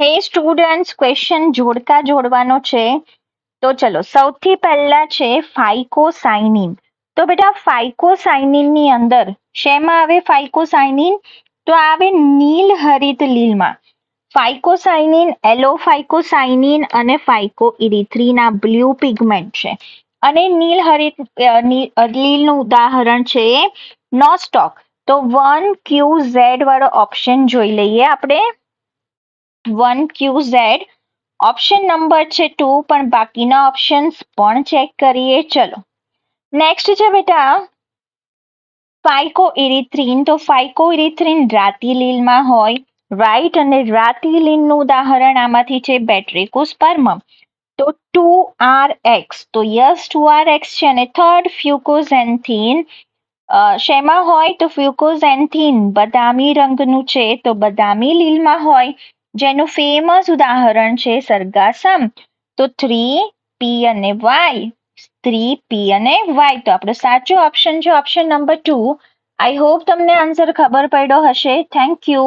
હે students question જોડકા જોડવાનો છે. તો ચલો, સૌથી પહેલા છે ફાઇકોસાઇનિન તો બેટા ફાઇકોસાઇનિનની અંદર શેમાં આવે ફાઇકોસાઇનિન તો આવે નીલ હરિત લીલમાં. ફાઇકોસાઇનિન એલોફાઇકોસાઇનિન અને ફાઇકો ઇરિથ્રીના બ્લુ પિગમેન્ટ છે. અને નીલ હરિત લીલનું ઉદાહરણ છે નોસ્ટોક. તો વન ક્યુ ઝેડ વાળો ઓપ્શન જોઈ લઈએ આપણે. One Q Z. Option number છે ટુ, પણ બાકીના ઓપ્શન્સ પણ ચેક કરીએ. ચલો. નેક્સ્ટ છે બેટા. ફાઇકો ઇરિથ્રીન તો ફાઇકો ઇરિથ્રીન રાતિલીલમાં હોય. રાઈટ અને રાતિલીનનું ઉદાહરણ આમાંથી છે બેટ્રિકોસ્પર્મમ તો ટુ આર એક્સ. તો યસ, ટુ આર એક્સ છે અને થર્ડ ફ્યુકોઝેન્થીન શેમાં હોય? તો ફ્યુકોઝેન્થીન બદામી રંગનું છે. તો બદામી લીલમાં હોય. જેનું ફેમસ ઉદાહરણ છે સરગાસમ. તો થ્રી પી અને વાય થ્રી પી અને વાય તો આપણો સાચો ઓપ્શન છે option number two I hope તમને આન્સર ખબર પડ્યો હશે. Thank you